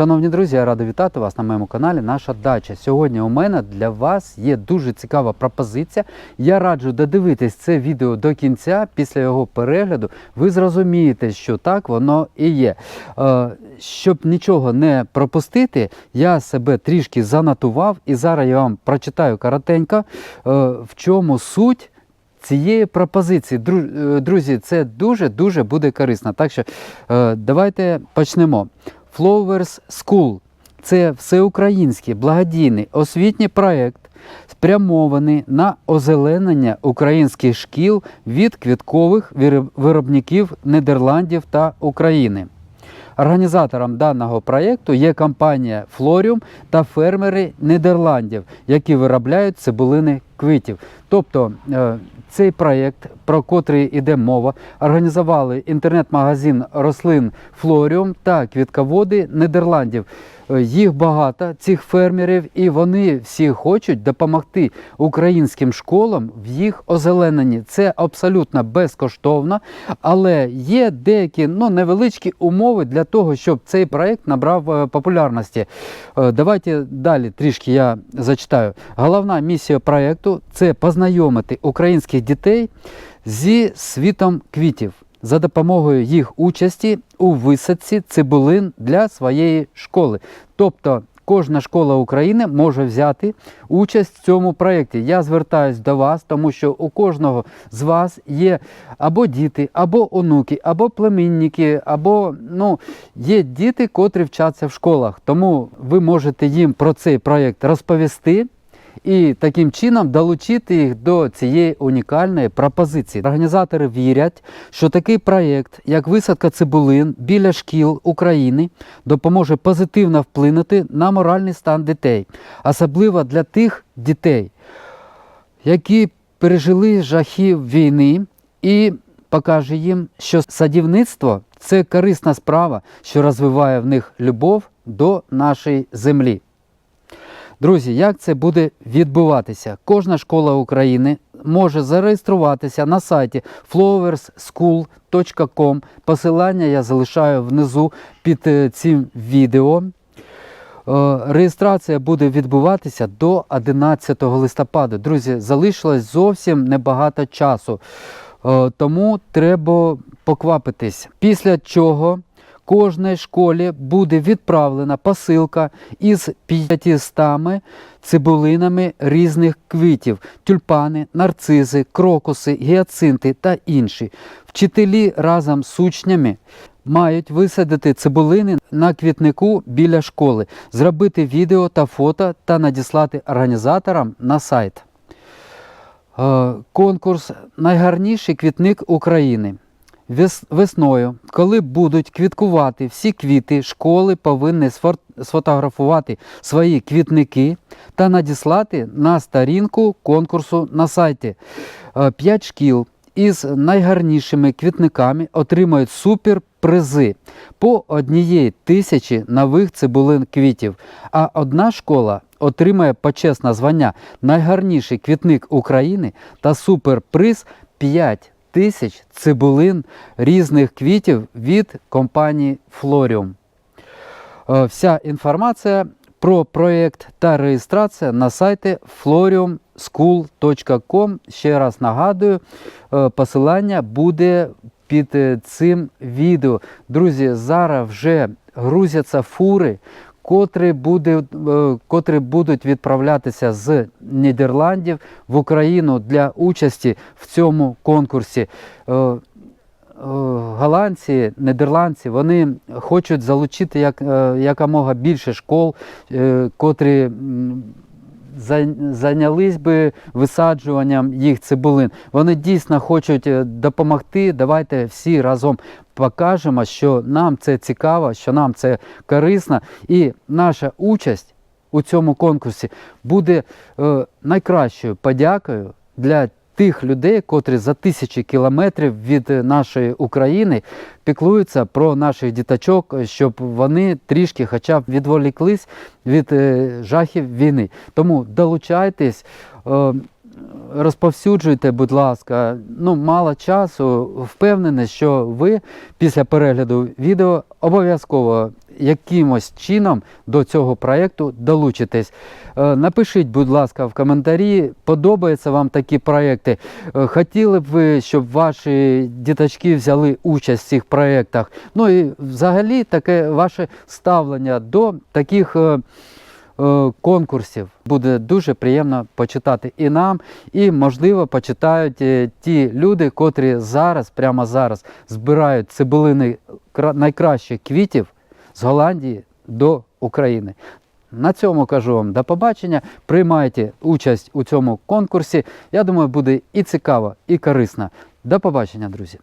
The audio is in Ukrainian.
Шановні друзі, я радий вітати вас на моєму каналі Наша дача. Сьогодні у мене для вас є дуже цікава пропозиція. Я раджу додивитись це відео до кінця. Після його перегляду ви зрозумієте, що так воно і є. Е, Щоб нічого не пропустити, я себе трішки занотував і зараз я вам прочитаю коротенько, е, в чому суть цієї пропозиції. Е, Друзі, це дуже-дуже буде корисно. Так що давайте почнемо. Flowers School – це всеукраїнський благодійний освітній проєкт, спрямований на озеленення українських шкіл від квіткових виробників Нідерландів та України. Організатором даного проєкту є компанія Флоріум та фермери Нідерландів, які виробляють цибулини квітів. Тобто е, цей проєкт, про котрий іде мова, організували інтернет-магазин рослин Флоріум та квітководи Нідерландів. Е, Їх багато, цих фермерів, і вони всі хочуть допомогти українським школам в їх озелененні. Це абсолютно безкоштовно, але є деякі ну, невеличкі умови для того, щоб цей проект набрав е, популярності. Е, Давайте далі трішки я зачитаю. Головна місія проекту це познайомити українських дітей зі світом квітів за допомогою їх участі у висадці цибулин для своєї школи. Тобто кожна школа України може взяти участь в цьому проєкті. Я звертаюсь до вас, тому що у кожного з вас є або діти, або онуки, або племінники, або ну, є діти, котрі вчаться в школах. Тому ви можете їм про цей проєкт розповісти і таким чином долучити їх до цієї унікальної пропозиції. Організатори вірять, що такий проєкт, як висадка цибулин біля шкіл України, допоможе позитивно вплинути на моральний стан дітей, особливо для тих дітей, які пережили жахи війни і покаже їм, що садівництво це корисна справа, що розвиває в них любов до нашої землі. Друзі, як це буде відбуватися? Кожна школа України може зареєструватися на сайті flowersschool.com. Посилання я залишаю внизу під е, цим відео. Е, Реєстрація буде відбуватися до 11 листопада. Друзі, залишилось зовсім небагато часу, Е, тому треба поквапитись. Після чого кожній школі буде відправлена посилка із 500 цибулинами різних квітів: тюльпани, нарцизи, крокуси, гіацинти та інші. Вчителі разом з учнями мають висадити цибулини на квітнику біля школи, зробити відео та фото та надіслати організаторам на сайт. Е, Конкурс Найгарніший квітник України. Вес- Весною, коли будуть квіткувати всі квіти, школи повинні сфотографувати свої квітники та надіслати на сторінку конкурсу на сайті. Е, П'ять шкіл із найгарнішими квітниками отримають суперпризи по однієї тисячі нових цибулин квітів, а одна школа отримає почесне звання Найгарніший квітник України та суперприз 5 тисяч цибулин різних квітів від компанії Florium. Е, Вся інформація про проєкт та реєстрація на сайті floriumschool.com. Ще раз нагадую, е, посилання буде під е, цим відео. Друзі, зараз вже грузяться фури, котрі, буде, е, котрі будуть відправлятися з Нідерландів в Україну для участі в цьому конкурсі. Е, е, Голландці, нідерландці, вони хочуть залучити як, якомога більше школ, котрі зайнялись би висаджуванням їх цибулин. Вони дійсно хочуть е, допомогти. Давайте всі разом покажемо, що нам це цікаво, що нам це корисно, і наша участь у цьому конкурсі буде е, найкращою подякою для тих людей, котрі за тисячі кілометрів від е, нашої України піклуються про наших діточок, щоб вони трішки хоча б відволіклись від е, жахів війни. Тому долучайтесь. е, Розповсюджуйте, будь ласка, ну мало часу. Впевнений, що ви після перегляду відео обов'язково якимось чином до цього проєкту долучитесь. Е, Напишіть, будь ласка, в коментарі, подобаються вам такі проєкти. Е, Хотіли б ви, щоб ваші діточки взяли участь в цих проєктах. Ну і взагалі таке ваше ставлення до таких. е, конкурсів. Буде дуже приємно почитати і нам, і, можливо, почитають ті люди, котрі зараз, прямо зараз, збирають цибулини найкращих квітів з Голландії до України. На цьому кажу вам до побачення. Приймайте участь у цьому конкурсі. Я думаю, буде і цікаво, і корисно. До побачення, друзі.